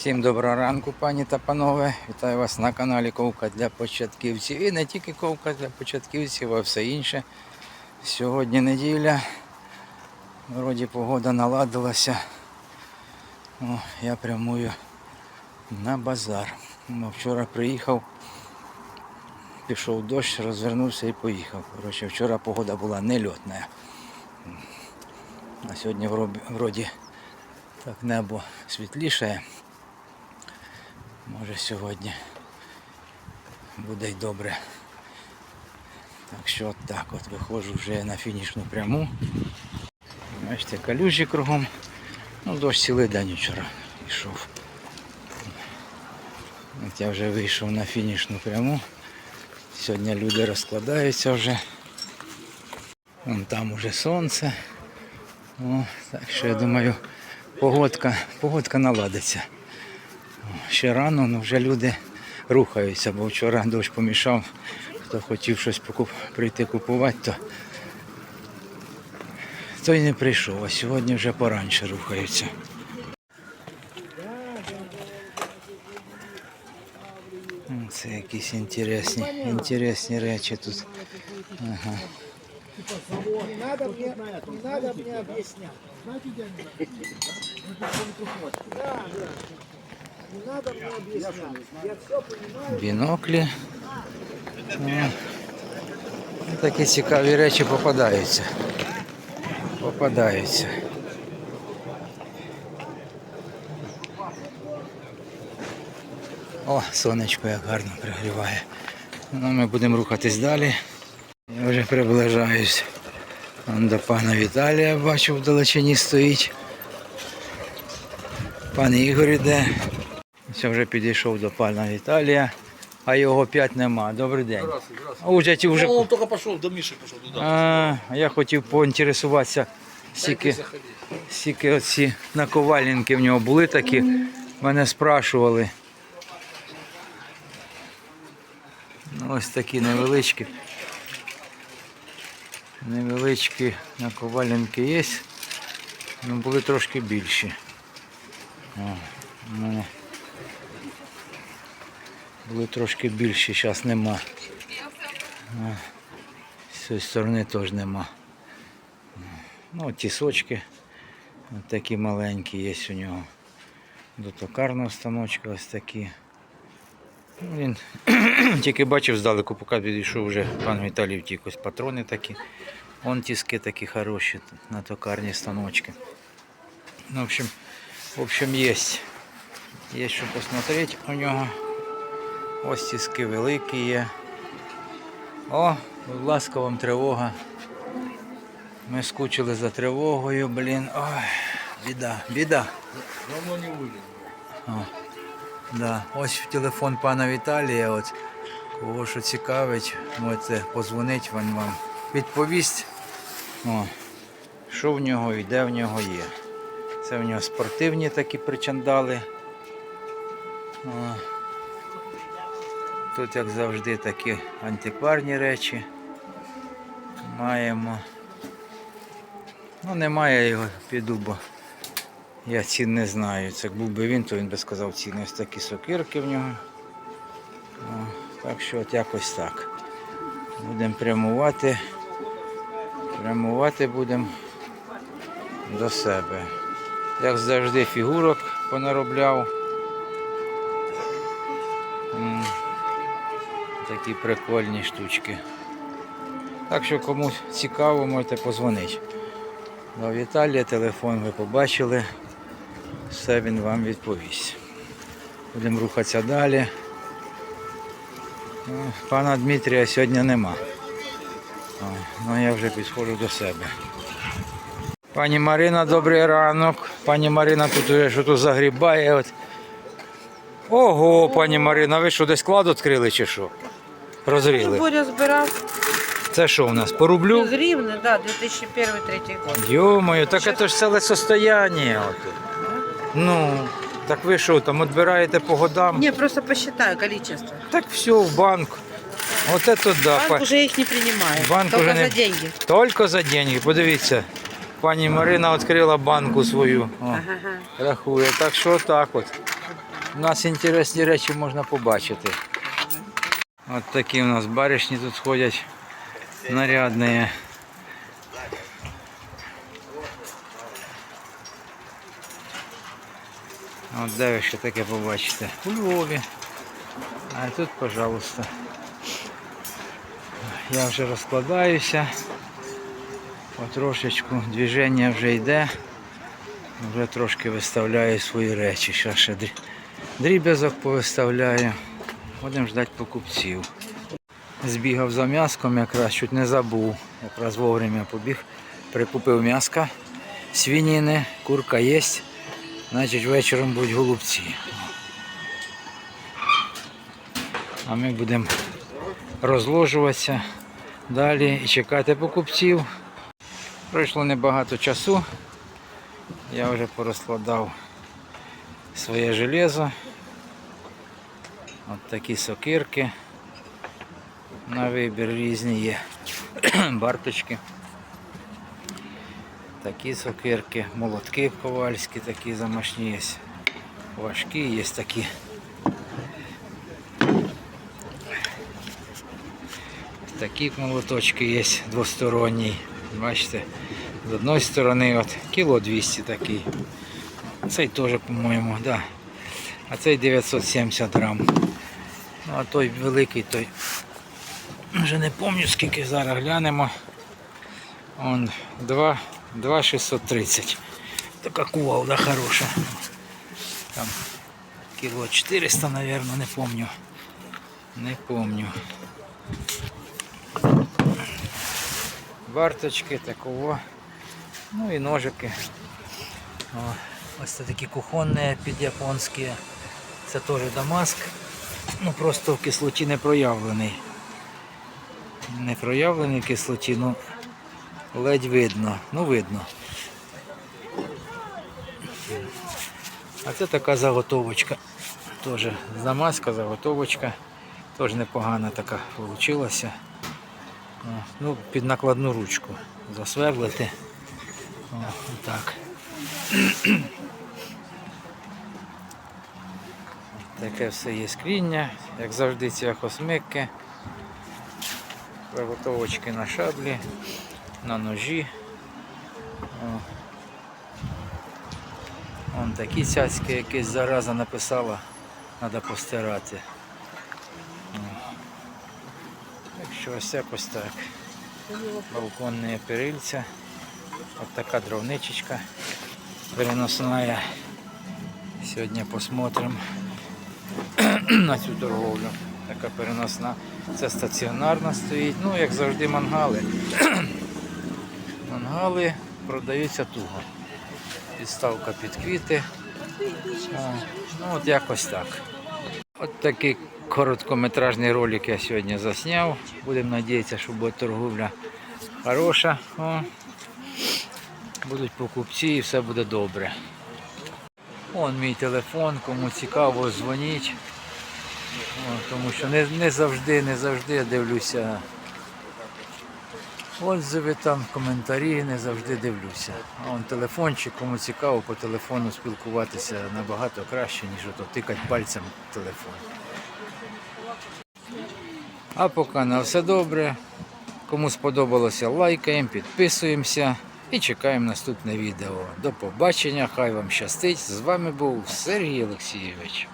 Всім доброго ранку, пані та панове. Вітаю вас на каналі Ковка для початківців. І не тільки ковка для початківців, а все інше. Сьогодні неділя. Вроді погода наладилася. О, я прямую на базар. Ну, Вчора приїхав, пішов дощ, розвернувся і поїхав. Коротше, вчора погода була нельотна. А сьогодні вроді, так небо світліше. Може сьогодні буде й добре. Так що от так от виходжу вже на фінішну пряму. Бачите, калюжі кругом. Ну, дощ цілий день вчора йшов. От я вже вийшов на фінішну пряму. Сьогодні люди розкладаються вже. Вон там уже сонце. О, так що я думаю, погодка, погодка наладиться. Ще рано, але вже люди рухаються, бо вчора дощ помішав. Хто хотів щось прийти купувати, то той не прийшов, а сьогодні вже поранше рухаються. Це якісь інтересні, інтересні речі тут. Ага. Не біноклі. О, Такі цікаві речі попадаються. Попадаються. О, сонечко як гарно пригріває. Ну, ми будемо рухатись далі. Я вже приближаюсь. До пана Віталія бачу в далечині стоїть. Пан Ігор іде. Я вже підійшов до пана Віталія, а його п'ять нема. Добрий день. А уже ті вже. Ну, он только пошел, до Миши пошел туда. А, я хотів поінтересуватися, скільки, скільки оці наковальники в нього були такі. Мене спрашували. Ну, ось такі невеличкі. Невеличкі наковальники є. Ну, були трошки більші. О, у мене були трошки більші, зараз нема. З цієї сторони теж нема. Ну, тісочки такі маленькі є у нього. До токарного станочка ось такі. Ну, Він тільки бачив здалеку, поки підійшов вже пан Віталій втік. Ось патрони такі. Вон тіски такі хороші на токарні станочки. Ну, в общем, в общем, є. Є що посмотреть у нього. Ось тіски великі є. О, будь ласка, вам тривога. Ми скучили за тривогою, блін. Ой, біда, біда. Давно не. О, да. Ось в телефон пана Віталія. От, кого що цікавить, можете позвонити, він вам відповість. О, що в нього і де в нього є. Це в нього спортивні такі причандали. О. Тут, як завжди, такі антикварні речі маємо. Ну, немає його, піду, бо я цін не знаю. Це як був би він, то він би сказав ціни. Ось такі сокирки в нього. О, так що от якось так. Будемо прямувати. Прямувати будемо до себе. Як завжди фігурок понаробляв. Такі прикольні штучки. Так що комусь цікаво, можете позвонити. До Віталія телефон ви побачили. Все він вам відповість. Будемо рухатися далі. Ну, Пана Дмитрія сьогодні нема. Ну я вже підходжу до себе. Пані Марина, добрий ранок. Пані Марина тут уже що тут загрібає. От. Ого, пані Марина, ви що десь склад відкрили чи що? Розріли. Боря збирав Це що у нас? По рублю? гривни, да, 2001-2003 год. Ё-моё, так это ж целое состояние. от. Ну, так ви що там відбираєте по годам? Не, просто посчитаю количество. Так все, в банк. Вот это да. Банк па- уже их не принимает. Банк только уже не- за деньги. Тільки за деньги. Подивіться. Пані Марина відкрила банку свою. О, Ага. рахує. Так що так от. У нас інтересні речі можна побачити. От такі у нас баришні тут ходять нарядні. От де ви ще таке побачите? У Львові. А тут, пожалуйста. Я вже розкладаюся. Потрошечку движення вже йде. Вже трошки виставляю свої речі. Ще ще дріб'язок повиставляю. Будемо ждати покупців. Збігав за м'яском, якраз чуть не забув. Якраз вовремя побіг. Прикупив м'яска, свинини, курка є. Значить вечором будуть голубці. А ми будемо розложуватися далі і чекати покупців. Пройшло небагато часу. Я вже порозкладав своє железо. От такі сокирки. На вибір різні є. Барточки. Такі сокирки, молотки ковальські, такі замашні є. Важкі, є такі. Такі молоточки є двосторонні. Бачите, з одної сторони от кіло 200 такий. Цей теж, по-моєму, да. А цей 970 грам. Ну, а той великий, той вже не пам'ятаю скільки зараз глянемо. Он 2, 2,630. Така кувалда хороша. Там кіло 400, мабуть, не помню. Не помню. Барточки такого. Ну і ножики. О, ось це такі кухонні під японські. Це теж Дамаск. Ну просто в кислоті не проявлений. Не проявлений в кислоті, ну ледь видно. Ну видно. А це така заготовочка. Теж з Дамаска заготовочка. Теж непогана така вийшла. Ну, під накладну ручку засверлити. О, так. Таке все є скріння, як завжди ці ахосмики, заготовочки на шаблі, на ножі. О. Вон такі цяцьки якісь зараза написала, треба постирати. О. Так що ось якось так. Балконні перильця. От така дровничечка переносная. Сьогодні посмотрим на цю торговлю. Така переносна. Це стаціонарна стоїть. Ну, як завжди, мангали. Мангали продаються туго. Підставка під квіти. О, ну от якось так. От такий короткометражний ролик я сьогодні засняв. Будемо сподіватися, що буде торговля хороша. О, будуть покупці і все буде добре. Вон мій телефон, кому цікаво, дзвоніть. Тому що не, не завжди, не завжди я дивлюся отзиви там, коментарі, не завжди дивлюся. А вон телефончик, кому цікаво, по телефону спілкуватися набагато краще, ніж ото тикати пальцем телефон. А поки на все добре. Кому сподобалося, лайкаємо, підписуємося і чекаємо наступне відео. До побачення, хай вам щастить. З вами був Сергій Олексійович.